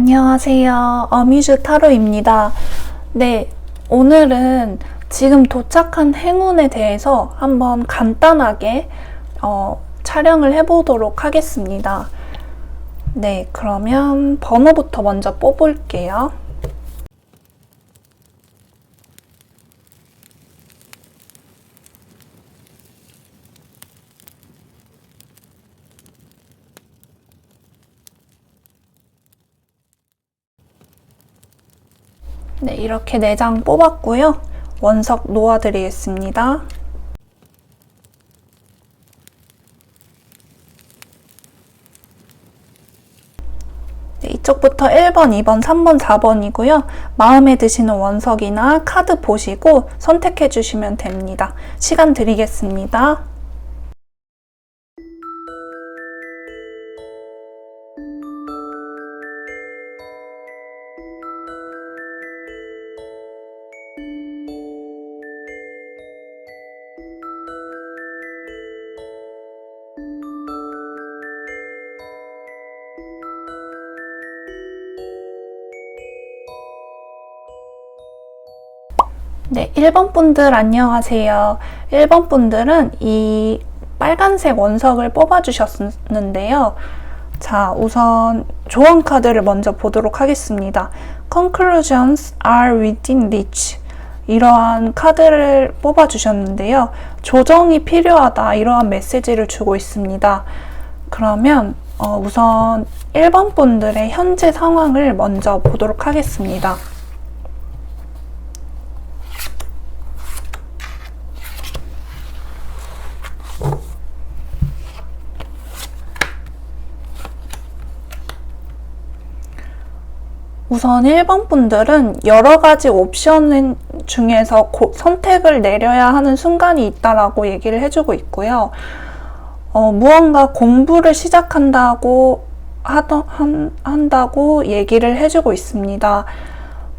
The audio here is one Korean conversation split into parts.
안녕하세요. 어뮤즈 타로입니다. 네, 오늘은 지금 도착한 행운에 대해서 한번 간단하게 어, 촬영을 해보도록 하겠습니다. 네, 그러면 번호부터 먼저 뽑을게요. 네, 이렇게 4장 뽑았고요. 원석 놓아드리겠습니다. 네, 이쪽부터 1번, 2번, 3번, 4번이고요. 마음에 드시는 원석이나 카드 보시고 선택해 주시면 됩니다. 시간 드리겠습니다. 네, 1번 분들 안녕하세요. 1번 분들은 이 빨간색 원석을 뽑아주셨는데요. 자, 우선 조언 카드를 먼저 보도록 하겠습니다. Conclusions are within reach. 이러한 카드를 뽑아주셨는데요. 조정이 필요하다. 이러한 메시지를 주고 있습니다. 그러면 어, 우선 1번 분들의 현재 상황을 먼저 보도록 하겠습니다. 우선 1번 분들은 여러 가지 옵션 중에서 고, 선택을 내려야 하는 순간이 있다라고 얘기를 해주고 있고요. 어, 무언가 공부를 시작한다고 하던, 한, 한다고 얘기를 해주고 있습니다.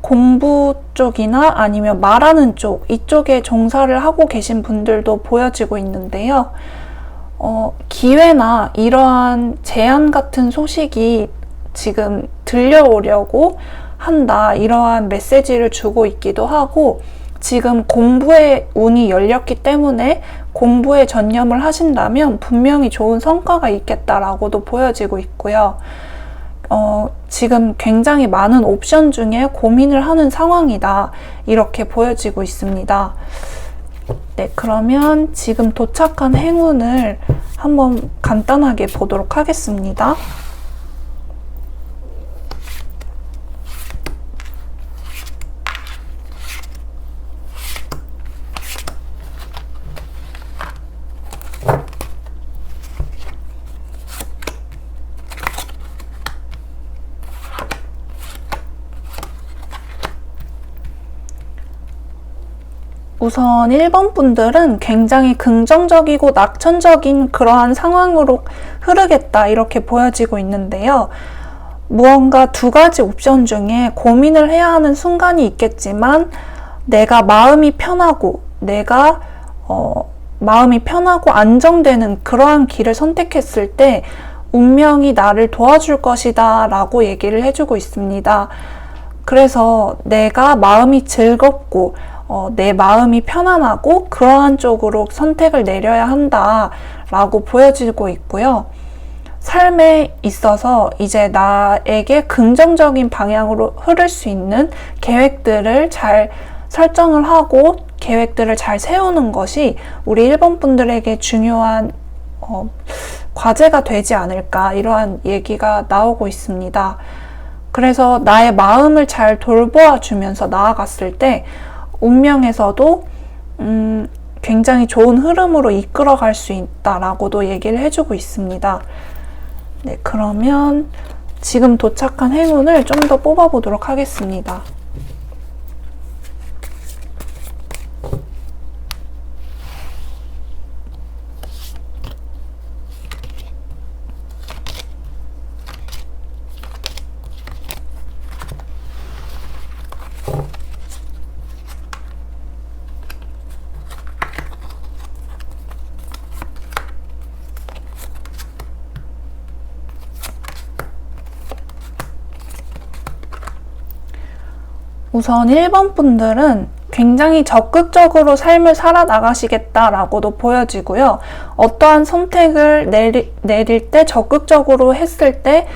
공부 쪽이나 아니면 말하는 쪽, 이쪽에 종사를 하고 계신 분들도 보여지고 있는데요. 어, 기회나 이러한 제안 같은 소식이 지금 들려오려고 한다. 이러한 메시지를 주고 있기도 하고, 지금 공부에 운이 열렸기 때문에 공부에 전념을 하신다면 분명히 좋은 성과가 있겠다라고도 보여지고 있고요. 어, 지금 굉장히 많은 옵션 중에 고민을 하는 상황이다. 이렇게 보여지고 있습니다. 네, 그러면 지금 도착한 행운을 한번 간단하게 보도록 하겠습니다. 우선 1번 분들은 굉장히 긍정적이고 낙천적인 그러한 상황으로 흐르겠다 이렇게 보여지고 있는데요. 무언가 두 가지 옵션 중에 고민을 해야 하는 순간이 있겠지만 내가 마음이 편하고 내가 어, 마음이 편하고 안정되는 그러한 길을 선택했을 때 운명이 나를 도와줄 것이다 라고 얘기를 해주고 있습니다. 그래서 내가 마음이 즐겁고 어, 내 마음이 편안하고 그러한 쪽으로 선택을 내려야 한다라고 보여지고 있고요. 삶에 있어서 이제 나에게 긍정적인 방향으로 흐를 수 있는 계획들을 잘 설정을 하고 계획들을 잘 세우는 것이 우리 1번 분들에게 중요한 어, 과제가 되지 않을까 이러한 얘기가 나오고 있습니다. 그래서 나의 마음을 잘 돌보아 주면서 나아갔을 때 운명에서도 음, 굉장히 좋은 흐름으로 이끌어갈 수 있다라고도 얘기를 해주고 있습니다. 네, 그러면 지금 도착한 행운을 좀 더 뽑아보도록 하겠습니다. 우선 1번 분들은 굉장히 적극적으로 삶을 살아나가시겠다라고도 보여지고요. 어떠한 선택을 내리, 내릴 때 적극적으로 했을 때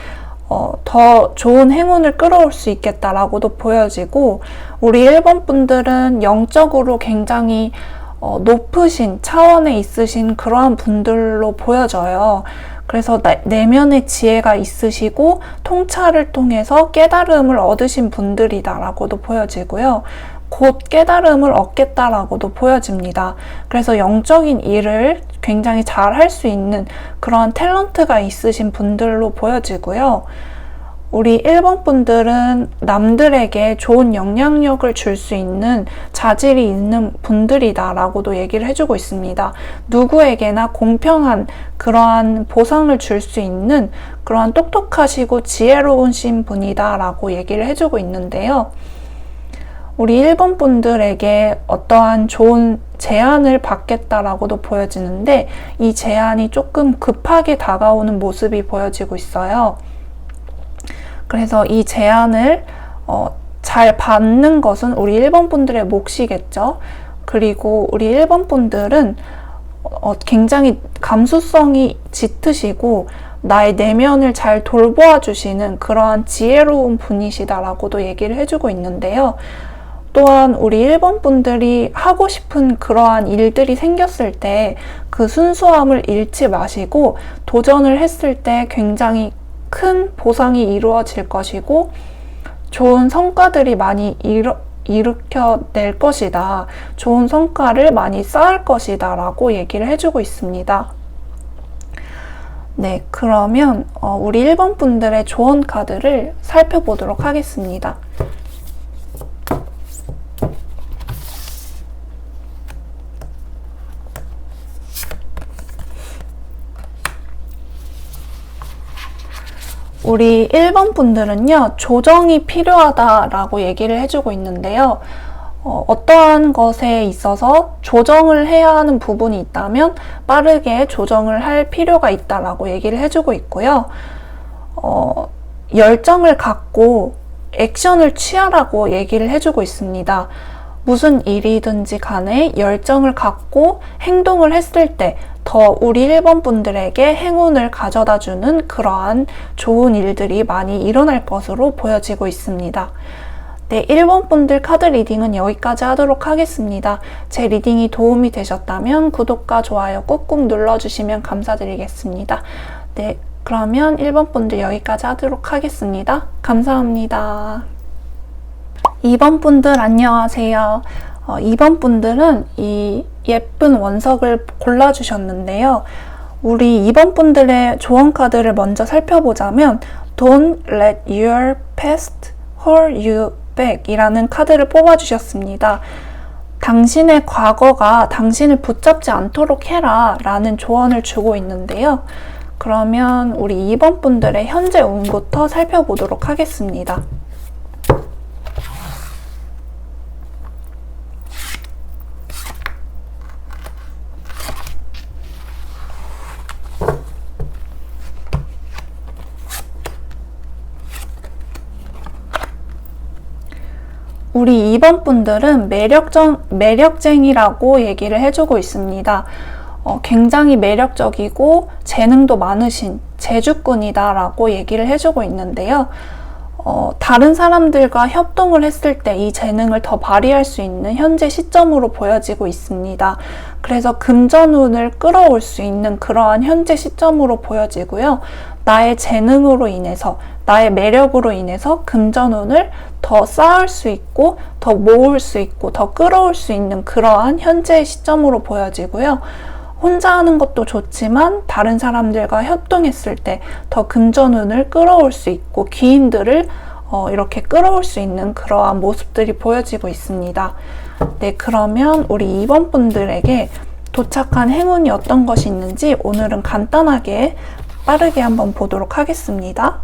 어, 더 좋은 행운을 끌어올 수 있겠다라고도 보여지고 우리 1번 분들은 영적으로 굉장히 어, 높으신 차원에 있으신 그러한 분들로 보여져요. 그래서 나, 내면의 지혜가 있으시고 통찰을 통해서 깨달음을 얻으신 분들이다라고도 보여지고요. 곧 깨달음을 얻겠다라고도 보여집니다. 그래서 영적인 일을 굉장히 잘 할 수 있는 그러한 탤런트가 있으신 분들로 보여지고요. 우리 1번 분들은 남들에게 좋은 영향력을 줄 수 있는 자질이 있는 분들이다라고도 얘기를 해주고 있습니다. 누구에게나 공평한 그러한 보상을 줄 수 있는 그러한 똑똑하시고 지혜로우신 분이다라고 얘기를 해주고 있는데요. 우리 1번 분들에게 어떠한 좋은 제안을 받겠다라고도 보여지는데 이 제안이 조금 급하게 다가오는 모습이 보여지고 있어요. 그래서 이 제안을 어, 잘 받는 것은 우리 1번 분들의 몫이겠죠. 그리고 우리 1번 분들은 어, 굉장히 감수성이 짙으시고 나의 내면을 잘 돌보아 주시는 그러한 지혜로운 분이시다라고도 얘기를 해주고 있는데요. 또한 우리 1번 분들이 하고 싶은 그러한 일들이 생겼을 때 그 순수함을 잃지 마시고 도전을 했을 때 굉장히 큰 보상이 이루어질 것이고 좋은 성과들이 많이 이루, 일으켜낼 것이다. 좋은 성과를 많이 쌓을 것이다. 라고 얘기를 해주고 있습니다. 네, 그러면 어, 우리 1번 분들의 조언 카드를 살펴보도록 하겠습니다. 우리 1번 분들은요, 조정이 필요하다라고 얘기를 해주고 있는데요. 어, 떠한 것에 있어서 조정을 해야 하는 부분이 있다면 빠르게 조정을 할 필요가 있다라고 얘기를 해주고 있고요. 어, 열정을 갖고 액션을 취하라고 얘기를 해주고 있습니다. 무슨 일이든지 간에 열정을 갖고 행동을 했을 때 더 우리 1번 분들에게 행운을 가져다 주는 그러한 좋은 일들이 많이 일어날 것으로 보여지고 있습니다. 네, 1번 분들 카드 리딩은 여기까지 하도록 하겠습니다. 제 리딩이 도움이 되셨다면 구독과 좋아요 꾹꾹 눌러주시면 감사드리겠습니다. 네, 그러면 1번 분들 여기까지 하도록 하겠습니다. 감사합니다. 2번 분들 안녕하세요. 어, 2번 분들은 이 예쁜 원석을 골라주셨는데요. 우리 2번 분들의 조언 카드를 먼저 살펴보자면 Don't let your past hold you back 이라는 카드를 뽑아주셨습니다. 당신의 과거가 당신을 붙잡지 않도록 해라 라는 조언을 주고 있는데요. 그러면 우리 2번 분들의 현재 운부터 살펴보도록 하겠습니다. 우리 2번 분들은 매력정, 매력쟁이라고 얘기를 해주고 있습니다. 어, 굉장히 매력적이고 재능도 많으신 재주꾼이다라고 얘기를 해주고 있는데요. 어, 다른 사람들과 협동을 했을 때 이 재능을 더 발휘할 수 있는 현재 시점으로 보여지고 있습니다. 그래서 금전운을 끌어올 수 있는 그러한 현재 시점으로 보여지고요. 나의 재능으로 인해서, 나의 매력으로 인해서 금전운을 더 쌓을 수 있고 더 모을 수 있고 더 끌어올 수 있는 그러한 현재의 시점으로 보여지고요. 혼자 하는 것도 좋지만 다른 사람들과 협동했을 때 더 금전운을 끌어올 수 있고 기인들을 어, 이렇게 끌어올 수 있는 그러한 모습들이 보여지고 있습니다. 네, 그러면 우리 2번 분들에게 도착한 행운이 어떤 것이 있는지 오늘은 간단하게 빠르게 한번 보도록 하겠습니다.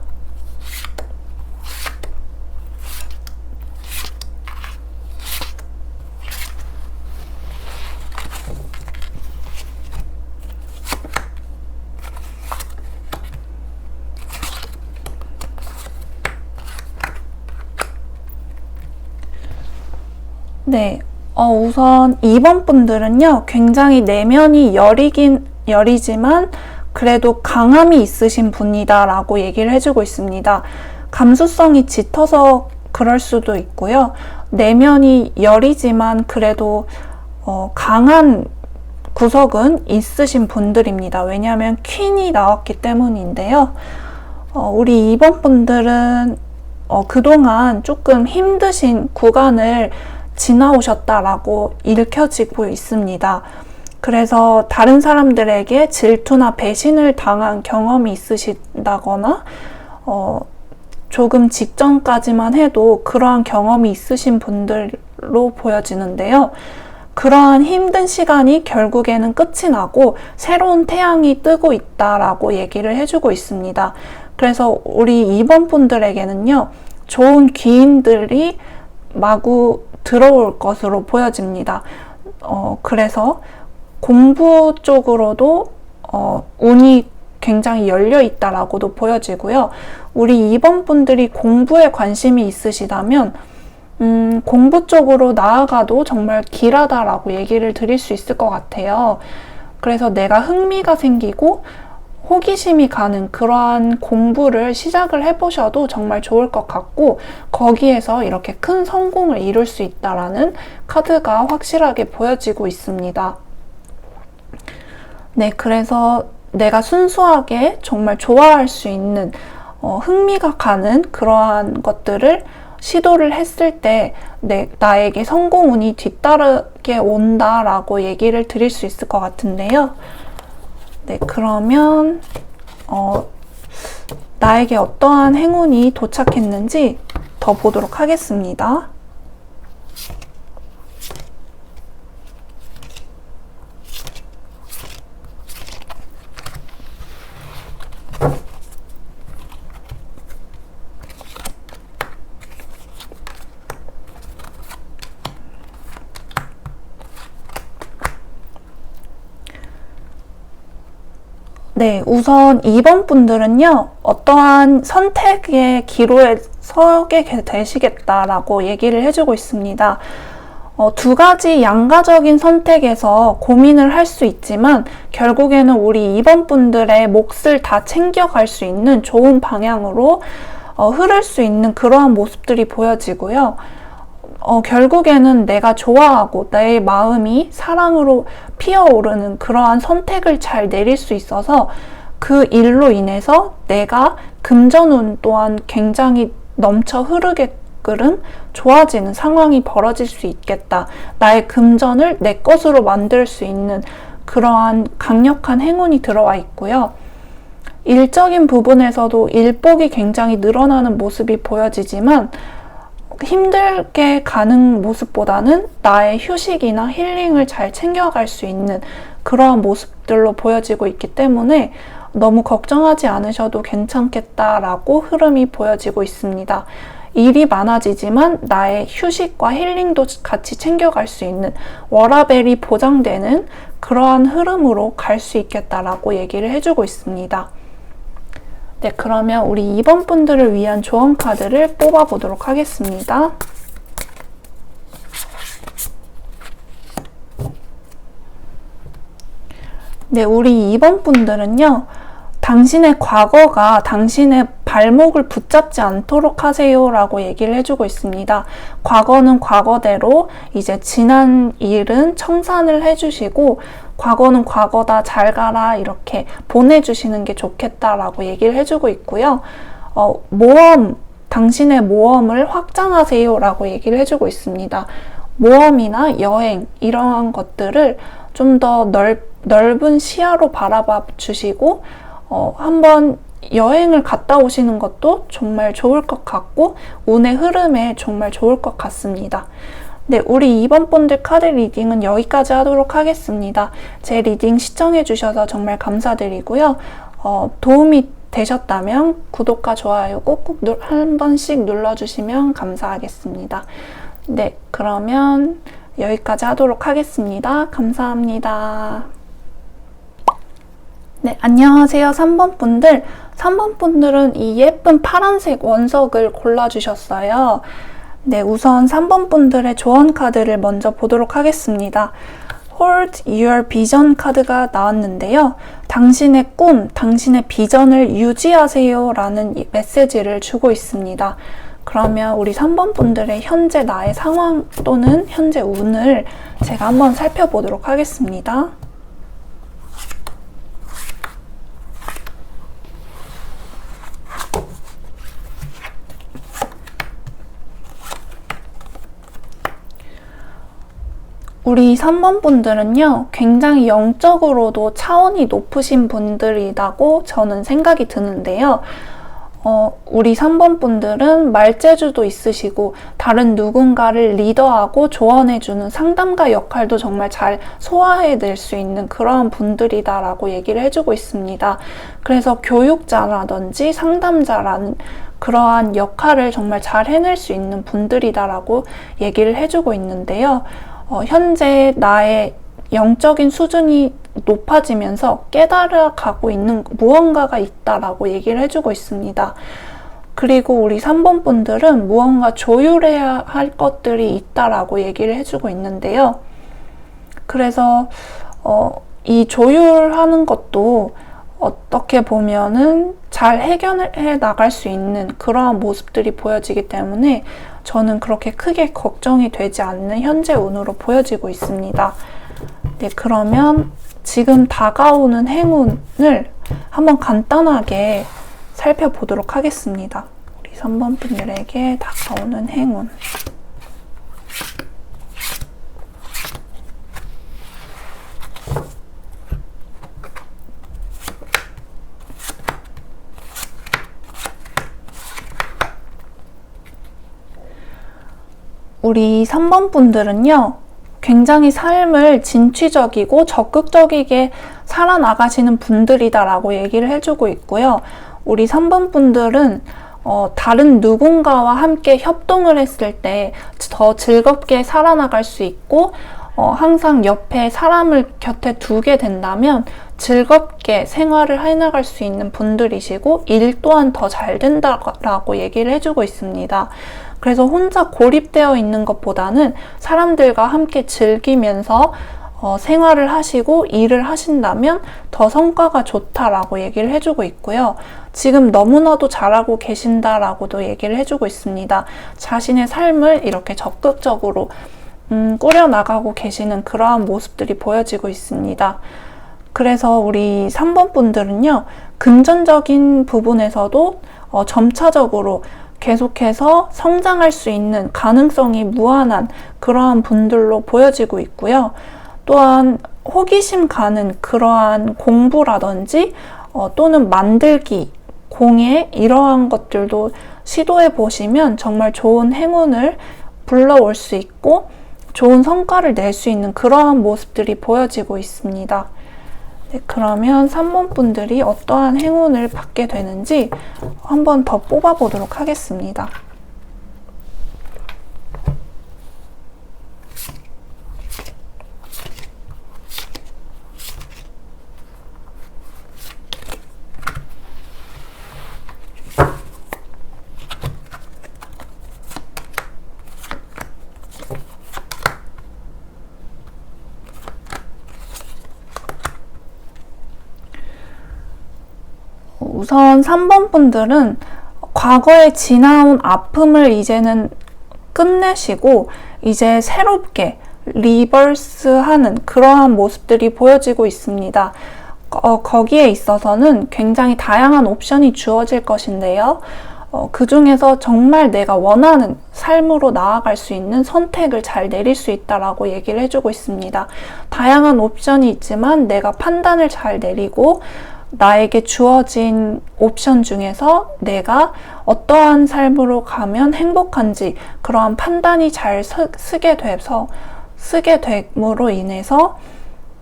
네, 어, 우선 2번 분들은요, 굉장히 내면이 여리긴 여리지만 그래도 강함이 있으신 분이다라고 얘기를 해주고 있습니다. 감수성이 짙어서 그럴 수도 있고요. 내면이 여리지만 그래도 어, 강한 구석은 있으신 분들입니다. 왜냐하면 퀸이 나왔기 때문인데요. 어, 우리 2번 분들은 어, 그동안 조금 힘드신 구간을 지나오셨다라고 읽혀지고 있습니다. 그래서 다른 사람들에게 질투나 배신을 당한 경험이 있으시다거나, 어, 조금 직전까지만 해도 그러한 경험이 있으신 분들로 보여지는데요. 그러한 힘든 시간이 결국에는 끝이 나고 새로운 태양이 뜨고 있다라고 얘기를 해주고 있습니다. 그래서 우리 2번 분들에게는요, 좋은 기인들이 마구 들어올 것으로 보여집니다. 어, 그래서 공부 쪽으로도 어, 운이 굉장히 열려 있다라고도 보여지고요. 우리 2번 분들이 공부에 관심이 있으시다면 음, 공부 쪽으로 나아가도 정말 길하다라고 얘기를 드릴 수 있을 것 같아요. 그래서 내가 흥미가 생기고 호기심이 가는 그러한 공부를 시작을 해보셔도 정말 좋을 것 같고 거기에서 이렇게 큰 성공을 이룰 수 있다라는 카드가 확실하게 보여지고 있습니다. 네, 그래서 내가 순수하게 정말 좋아할 수 있는 어, 흥미가 가는 그러한 것들을 시도를 했을 때 내, 나에게 성공운이 뒤따르게 온다라고 얘기를 드릴 수 있을 것 같은데요. 네, 그러면 어, 나에게 어떠한 행운이 도착했는지 더 보도록 하겠습니다. 네, 우선 2번 분들은요, 어떠한 선택의 기로에 서게 되시겠다라고 얘기를 해주고 있습니다. 어, 두 가지 양가적인 선택에서 고민을 할 수 있지만, 결국에는 우리 2번 분들의 몫을 다 챙겨갈 수 있는 좋은 방향으로 어, 흐를 수 있는 그러한 모습들이 보여지고요. 어, 결국에는 내가 좋아하고 내 마음이 사랑으로 피어오르는 그러한 선택을 잘 내릴 수 있어서 그 일로 인해서 내가 금전운 또한 굉장히 넘쳐 흐르게끔 좋아지는 상황이 벌어질 수 있겠다. 나의 금전을 내 것으로 만들 수 있는 그러한 강력한 행운이 들어와 있고요. 일적인 부분에서도 일복이 굉장히 늘어나는 모습이 보여지지만 힘들게 가는 모습보다는 나의 휴식이나 힐링을 잘 챙겨갈 수 있는 그러한 모습들로 보여지고 있기 때문에 너무 걱정하지 않으셔도 괜찮겠다라고 흐름이 보여지고 있습니다. 일이 많아지지만 나의 휴식과 힐링도 같이 챙겨갈 수 있는 워라벨이 보장되는 그러한 흐름으로 갈 수 있겠다라고 얘기를 해주고 있습니다. 네, 그러면 우리 2번 분들을 위한 조언 카드를 뽑아 보도록 하겠습니다. 네, 우리 2번 분들은요, 당신의 과거가 당신의 발목을 붙잡지 않도록 하세요 라고 얘기를 해주고 있습니다. 과거는 과거대로 이제 지난 일은 청산을 해주시고 과거는 과거다 잘 가라 이렇게 보내주시는 게 좋겠다라고 얘기를 해주고 있고요. 어, 모험 당신의 모험을 확장하세요 라고 얘기를 해주고 있습니다. 모험이나 여행 이러한 것들을 좀 더 넓은 시야로 바라봐 주시고 어, 한번 여행을 갔다 오시는 것도 정말 좋을 것 같고 운의 흐름에 정말 좋을 것 같습니다. 네, 우리 이번 본드 카드 리딩은 여기까지 하도록 하겠습니다. 제 리딩 시청해 주셔서 정말 감사드리고요. 어, 도움이 되셨다면 구독과 좋아요 꼭꼭 한 번씩 눌러주시면 감사하겠습니다. 네, 그러면 여기까지 하도록 하겠습니다. 감사합니다. 네, 안녕하세요. 3번 분들. 3번 분들은 이 예쁜 파란색 원석을 골라주셨어요. 네, 우선 3번 분들의 조언 카드를 먼저 보도록 하겠습니다. Hold Your Vision 카드가 나왔는데요. 당신의 꿈, 당신의 비전을 유지하세요 라는 메시지를 주고 있습니다. 그러면 우리 3번 분들의 현재 나의 상황 또는 현재 운을 제가 한번 살펴보도록 하겠습니다. 우리 3번 분들은요, 굉장히 영적으로도 차원이 높으신 분들이라고 저는 생각이 드는데요. 어, 우리 3번 분들은 말재주도 있으시고, 다른 누군가를 리더하고 조언해주는 상담가 역할도 정말 잘 소화해낼 수 있는 그러한 분들이다라고 얘기를 해주고 있습니다. 그래서 교육자라든지 상담자라는 그러한 역할을 정말 잘 해낼 수 있는 분들이다라고 얘기를 해주고 있는데요. 어, 현재 나의 영적인 수준이 높아지면서 깨달아가고 있는 무언가가 있다라고 얘기를 해주고 있습니다. 그리고 우리 3번 분들은 무언가 조율해야 할 것들이 있다라고 얘기를 해주고 있는데요. 그래서 어, 이 조율하는 것도 어떻게 보면은 잘 해결해 나갈 수 있는 그러한 모습들이 보여지기 때문에 저는 그렇게 크게 걱정이 되지 않는 현재 운으로 보여지고 있습니다. 네, 그러면 지금 다가오는 행운을 한번 간단하게 살펴보도록 하겠습니다. 우리 3번 분들에게 다가오는 행운. 우리 3번 분들은요, 굉장히 삶을 진취적이고 적극적이게 살아나가시는 분들이다라고 얘기를 해주고 있고요. 우리 3번 분들은 어, 다른 누군가와 함께 협동을 했을 때 더 즐겁게 살아나갈 수 있고, 어, 항상 옆에 사람을 곁에 두게 된다면 즐겁게 생활을 해나갈 수 있는 분들이시고, 일 또한 더 잘 된다라고 얘기를 해주고 있습니다. 그래서 혼자 고립되어 있는 것보다는 사람들과 함께 즐기면서 어, 생활을 하시고 일을 하신다면 더 성과가 좋다라고 얘기를 해주고 있고요. 지금 너무나도 잘하고 계신다라고도 얘기를 해주고 있습니다. 자신의 삶을 이렇게 적극적으로 음, 꾸려나가고 계시는 그러한 모습들이 보여지고 있습니다. 그래서 우리 3번 분들은요, 금전적인 부분에서도 어, 점차적으로 계속해서 성장할 수 있는 가능성이 무한한 그러한 분들로 보여지고 있고요. 또한 호기심 가는 그러한 공부라든지 어, 또는 만들기, 공예 이러한 것들도 시도해 보시면 정말 좋은 행운을 불러올 수 있고 좋은 성과를 낼 수 있는 그러한 모습들이 보여지고 있습니다. 네, 그러면 3번 분들이 어떠한 행운을 받게 되는지 한번 더 뽑아 보도록 하겠습니다. 우선 3번 분들은 과거에 지나온 아픔을 이제는 끝내시고 이제 새롭게 리버스 하는 그러한 모습들이 보여지고 있습니다. 어, 거기에 있어서는 굉장히 다양한 옵션이 주어질 것인데요. 어, 그 중에서 정말 내가 원하는 삶으로 나아갈 수 있는 선택을 잘 내릴 수 있다라고 얘기를 해주고 있습니다. 다양한 옵션이 있지만 내가 판단을 잘 내리고 나에게 주어진 옵션 중에서 내가 어떠한 삶으로 가면 행복한지 그러한 판단이 잘 쓰게 돼서 쓰게 됨으로 인해서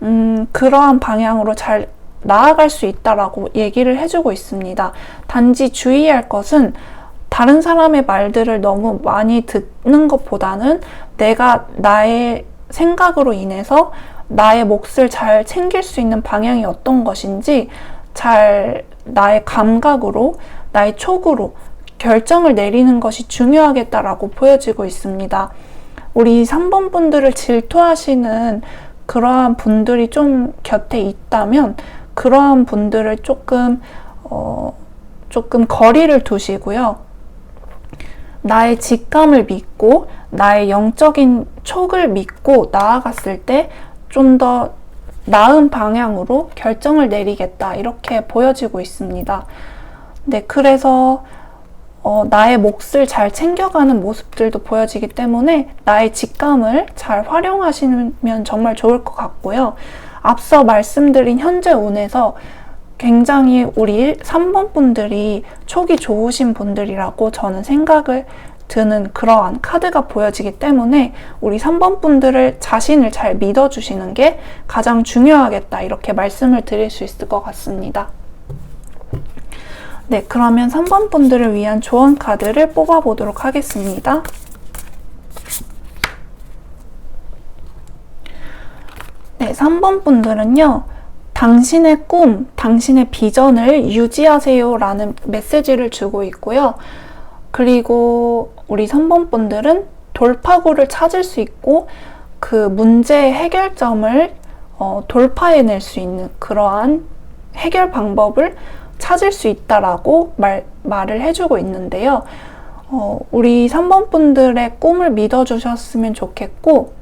음, 그러한 방향으로 잘 나아갈 수 있다라고 얘기를 해주고 있습니다. 단지 주의할 것은 다른 사람의 말들을 너무 많이 듣는 것보다는 내가 나의 생각으로 인해서 나의 몫을 잘 챙길 수 있는 방향이 어떤 것인지 잘 나의 감각으로, 나의 촉으로 결정을 내리는 것이 중요하겠다라고 보여지고 있습니다. 우리 3번 분들을 질투하시는 그러한 분들이 좀 곁에 있다면 그러한 분들을 조금 어, 조금 거리를 두시고요. 나의 직감을 믿고 나의 영적인 촉을 믿고 나아갔을 때 좀 더 나은 방향으로 결정을 내리겠다 이렇게 보여지고 있습니다. 네, 그래서 어, 나의 몫을 잘 챙겨가는 모습들도 보여지기 때문에 나의 직감을 잘 활용하시면 정말 좋을 것 같고요. 앞서 말씀드린 현재 운에서 굉장히 우리 3번 분들이 촉이 좋으신 분들이라고 저는 생각을 드는 그러한 카드가 보여지기 때문에 우리 3번 분들을 자신을 잘 믿어주시는 게 가장 중요하겠다 이렇게 말씀을 드릴 수 있을 것 같습니다. 네, 그러면 3번 분들을 위한 조언 카드를 뽑아보도록 하겠습니다. 네, 3번 분들은요, 당신의 꿈, 당신의 비전을 유지하세요 라는 메시지를 주고 있고요. 그리고 우리 3번 분들은 돌파구를 찾을 수 있고 그 문제의 해결점을 어, 돌파해낼 수 있는 그러한 해결 방법을 찾을 수 있다라고 말, 말을 해주고 있는데요. 어, 우리 3번 분들의 꿈을 믿어주셨으면 좋겠고,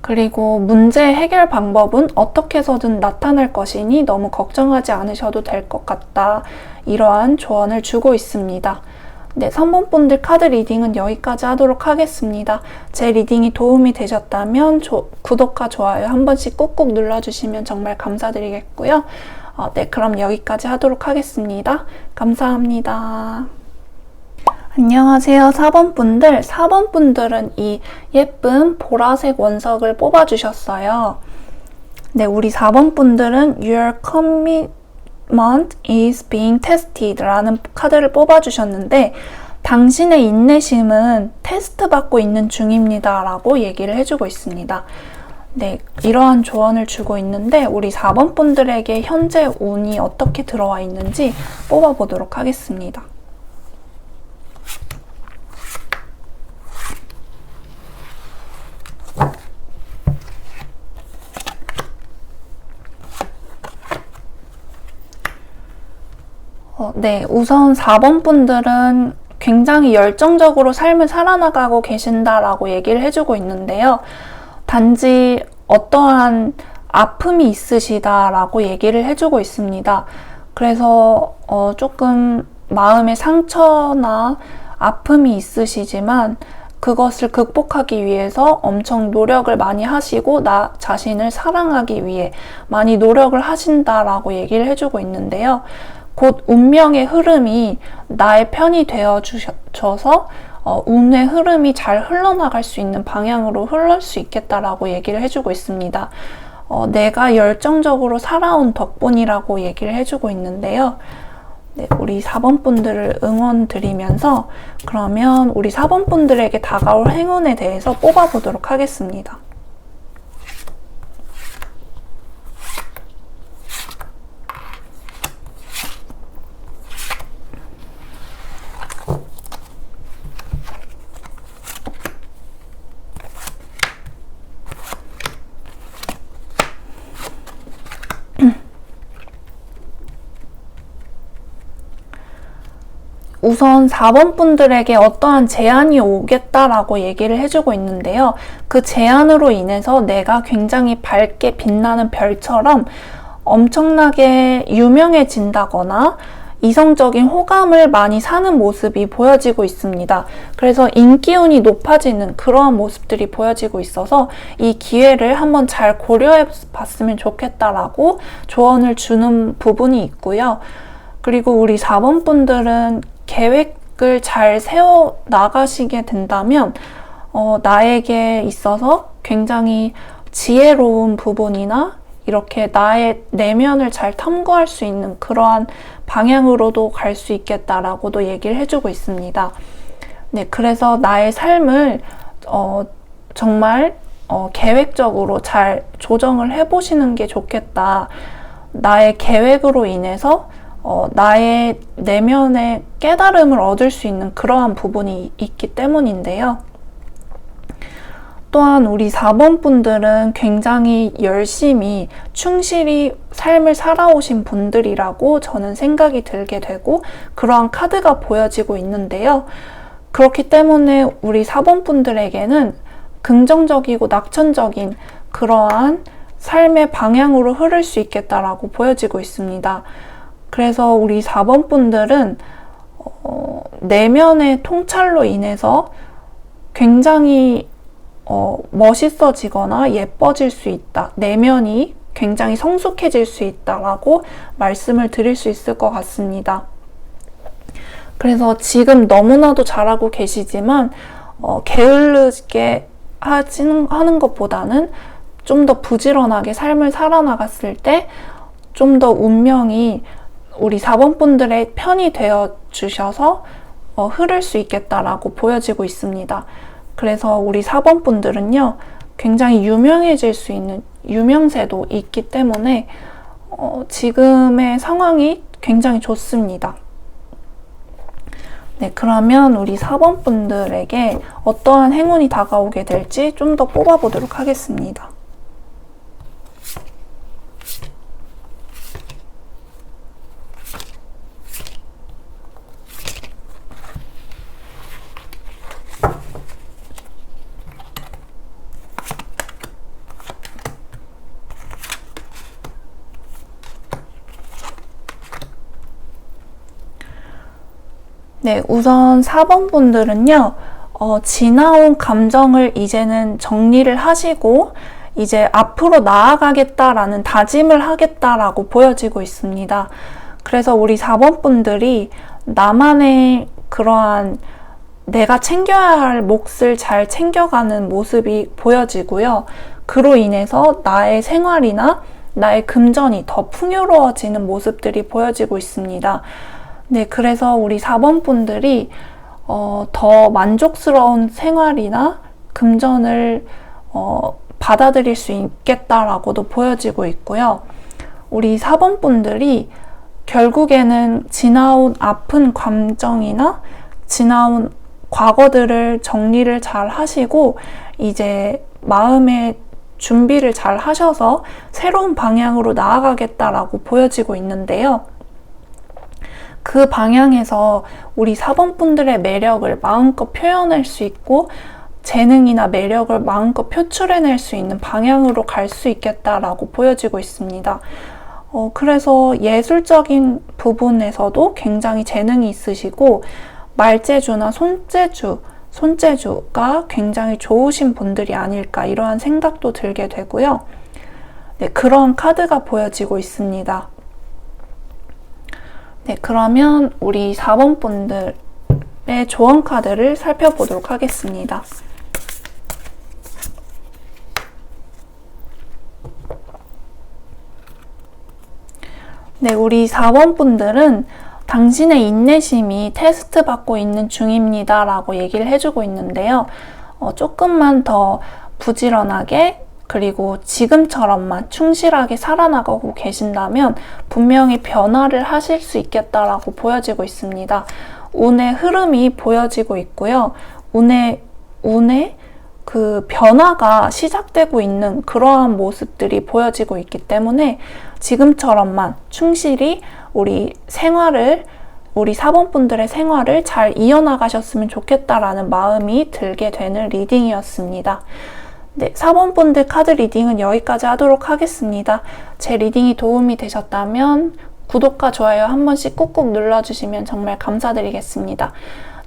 그리고 문제 해결 방법은 어떻게 해서든 나타날 것이니 너무 걱정하지 않으셔도 될 것 같다. 이러한 조언을 주고 있습니다. 네, 3번 분들 카드 리딩은 여기까지 하도록 하겠습니다. 제 리딩이 도움이 되셨다면 조, 구독과 좋아요 한 번씩 꾹꾹 눌러주시면 정말 감사드리겠고요. 어, 네, 그럼 여기까지 하도록 하겠습니다. 감사합니다. 안녕하세요. 4번 분들. 4번 분들은 이 예쁜 보라색 원석을 뽑아주셨어요. 네, 우리 4번 분들은 Your commitment is being tested 라는 카드를 뽑아주셨는데, 당신의 인내심은 테스트 받고 있는 중입니다. 라고 얘기를 해주고 있습니다. 네, 이러한 조언을 주고 있는데 우리 4번 분들에게 현재 운이 어떻게 들어와 있는지 뽑아보도록 하겠습니다. 어, 네, 우선 4번 분들은 굉장히 열정적으로 삶을 살아나가고 계신다라고 얘기를 해주고 있는데요. 단지 어떠한 아픔이 있으시다라고 얘기를 해주고 있습니다. 그래서 어 조금 마음의 상처나 아픔이 있으시지만 그것을 극복하기 위해서 엄청 노력을 많이 하시고 나 자신을 사랑하기 위해 많이 노력을 하신다라고 얘기를 해주고 있는데요. 곧 운명의 흐름이 나의 편이 되어 주셔서 어, 운의 흐름이 잘 흘러나갈 수 있는 방향으로 흘러갈 수 있겠다라고 얘기를 해주고 있습니다. 어, 내가 열정적으로 살아온 덕분이라고 얘기를 해주고 있는데요. 네, 우리 4번 분들을 응원 드리면서 그러면 우리 4번 분들에게 다가올 행운에 대해서 뽑아보도록 하겠습니다. 우선 4번 분들에게 어떠한 제안이 오겠다라고 얘기를 해주고 있는데요. 그 제안으로 인해서 내가 굉장히 밝게 빛나는 별처럼 엄청나게 유명해진다거나 이성적인 호감을 많이 사는 모습이 보여지고 있습니다. 그래서 인기운이 높아지는 그러한 모습들이 보여지고 있어서 이 기회를 한번 잘 고려해 봤으면 좋겠다라고 조언을 주는 부분이 있고요. 그리고 우리 4번 분들은 계획을 잘 세워 나가시게 된다면 어, 나에게 있어서 굉장히 지혜로운 부분이나 이렇게 나의 내면을 잘 탐구할 수 있는 그러한 방향으로도 갈 수 있겠다라고도 얘기를 해주고 있습니다. 네, 그래서 나의 삶을 어, 정말 어, 계획적으로 잘 조정을 해보시는 게 좋겠다. 나의 계획으로 인해서 어, 나의 내면의 깨달음을 얻을 수 있는 그러한 부분이 있기 때문인데요. 또한 우리 4번 분들은 굉장히 열심히 충실히 삶을 살아오신 분들이라고 저는 생각이 들게 되고 그러한 카드가 보여지고 있는데요. 그렇기 때문에 우리 4번 분들에게는 긍정적이고 낙천적인 그러한 삶의 방향으로 흐를 수 있겠다라고 보여지고 있습니다. 그래서 우리 4번 분들은 어, 내면의 통찰로 인해서 굉장히 어, 멋있어지거나 예뻐질 수 있다. 내면이 굉장히 성숙해질 수 있다라고 말씀을 드릴 수 있을 것 같습니다. 그래서 지금 너무나도 잘하고 계시지만 어, 게을르게 하지는, 하는 것보다는 좀 더 부지런하게 삶을 살아나갔을 때 좀 더 운명이 우리 4번 분들의 편이 되어 주셔서 어, 흐를 수 있겠다라고 보여지고 있습니다. 그래서 우리 4번 분들은요, 굉장히 유명해질 수 있는 유명세도 있기 때문에 어, 지금의 상황이 굉장히 좋습니다. 네, 그러면 우리 4번 분들에게 어떠한 행운이 다가오게 될지 좀 더 뽑아보도록 하겠습니다. 네, 우선 4번 분들은요, 어, 지나온 감정을 이제는 정리를 하시고, 이제 앞으로 나아가겠다라는 다짐을 하겠다라고 보여지고 있습니다. 그래서 우리 4번 분들이 나만의 그러한 내가 챙겨야 할 몫을 잘 챙겨가는 모습이 보여지고요. 그로 인해서 나의 생활이나 나의 금전이 더 풍요로워지는 모습들이 보여지고 있습니다. 네, 그래서 우리 4번 분들이 어, 더 만족스러운 생활이나 금전을 어, 받아들일 수 있겠다라고도 보여지고 있고요. 우리 4번 분들이 결국에는 지나온 아픈 감정이나 지나온 과거들을 정리를 잘 하시고 이제 마음의 준비를 잘 하셔서 새로운 방향으로 나아가겠다라고 보여지고 있는데요. 그 방향에서 우리 4번 분들의 매력을 마음껏 표현할 수 있고 재능이나 매력을 마음껏 표출해낼 수 있는 방향으로 갈 수 있겠다라고 보여지고 있습니다. 어, 그래서 예술적인 부분에서도 굉장히 재능이 있으시고 말재주나 손재주, 손재주가 굉장히 좋으신 분들이 아닐까 이러한 생각도 들게 되고요. 네, 그런 카드가 보여지고 있습니다. 네, 그러면 우리 4번 분들의 조언 카드를 살펴보도록 하겠습니다. 네, 우리 4번 분들은 당신의 인내심이 테스트 받고 있는 중입니다. 라고 얘기를 해주고 있는데요. 어, 조금만 더 부지런하게 그리고 지금처럼만 충실하게 살아나가고 계신다면 분명히 변화를 하실 수 있겠다라고 보여지고 있습니다. 운의 흐름이 보여지고 있고요. 운의, 운의 그 변화가 시작되고 있는 그러한 모습들이 보여지고 있기 때문에 지금처럼만 충실히 우리 생활을 우리 사번분들의 생활을 잘 이어나가셨으면 좋겠다라는 마음이 들게 되는 리딩이었습니다. 네, 4번 분들 카드 리딩은 여기까지 하도록 하겠습니다. 제 리딩이 도움이 되셨다면 구독과 좋아요 한 번씩 꾹꾹 눌러주시면 정말 감사드리겠습니다.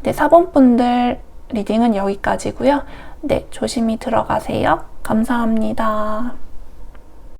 네, 4번 분들 리딩은 여기까지고요. 네, 조심히 들어가세요. 감사합니다.